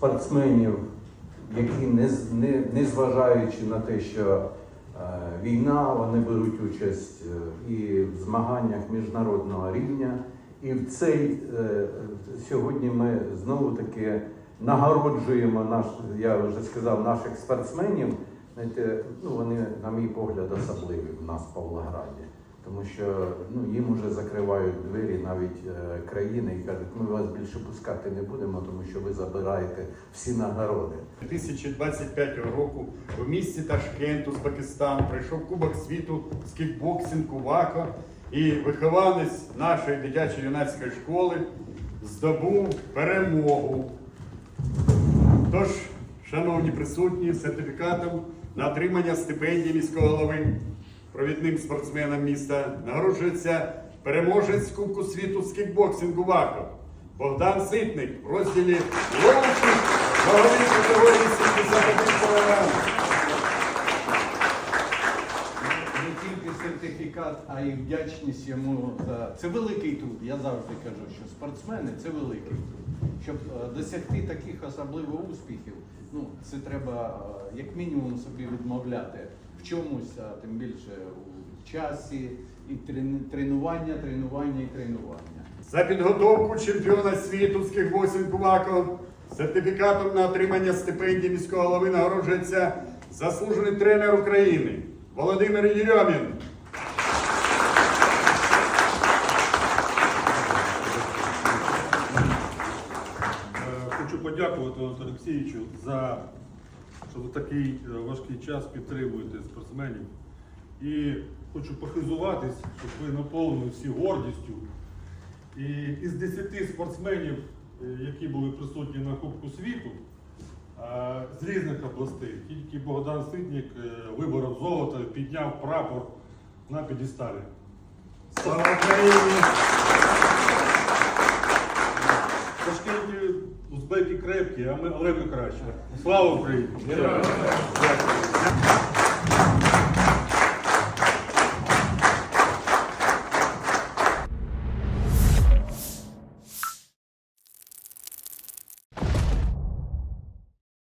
спортсменів, які не, не, не зважаючи на те, що е, війна, вони беруть участь е, і в змаганнях міжнародного рівня. І в цей е, сьогодні ми знову таки нагороджуємо наш, я вже сказав, наших спортсменів. Знаєте, ну вони, на мій погляд, особливі в нас в Павлограді. Тому що ну, їм вже закривають двері навіть е, країни і кажуть, ми вас більше пускати не будемо, тому що ви забираєте всі нагороди. 2025 року у місті Ташкент, Узбекистан, пройшов Кубок світу з кікбоксингу ВАКО і вихованець нашої дитячої юнацької школи здобув перемогу. Тож, шановні присутні, сертифікатом на отримання стипендії міського голови провідним спортсменам міста нагороджується переможець Кубку світу з кікбоксингу ВАКО Богдан Ситник в розділі Льовчик ваговій категорії 71 кг. сертифікат, а й вдячність йому за це великий труд. Я завжди кажу, що спортсмени це великий труд. Щоб е, досягти таких особливо успіхів, ну це треба е, як мінімум собі відмовляти в чомусь, а тим більше у часі, і тренування, тренування і тренування. За підготовку чемпіона світу з кікбоксингу ВАКО сертифікатом на отримання стипендії міського голови нагороджується заслужений тренер України Володимир Єрьомін. Хочу подякувати Анатолію Олексійовичу за що в такий е, важкий час підтримуєте спортсменів. І хочу похизуватись, щоб ви наповнили всі гордістю. І із 10 спортсменів, е, які були присутні на Кубку світу, з різних областей, тільки Богдан Ситник е, виборов золото, підняв прапор на підісталі. Слава Україні! Крепкі, а ми, але ми краще. Слава Україні! Дякую.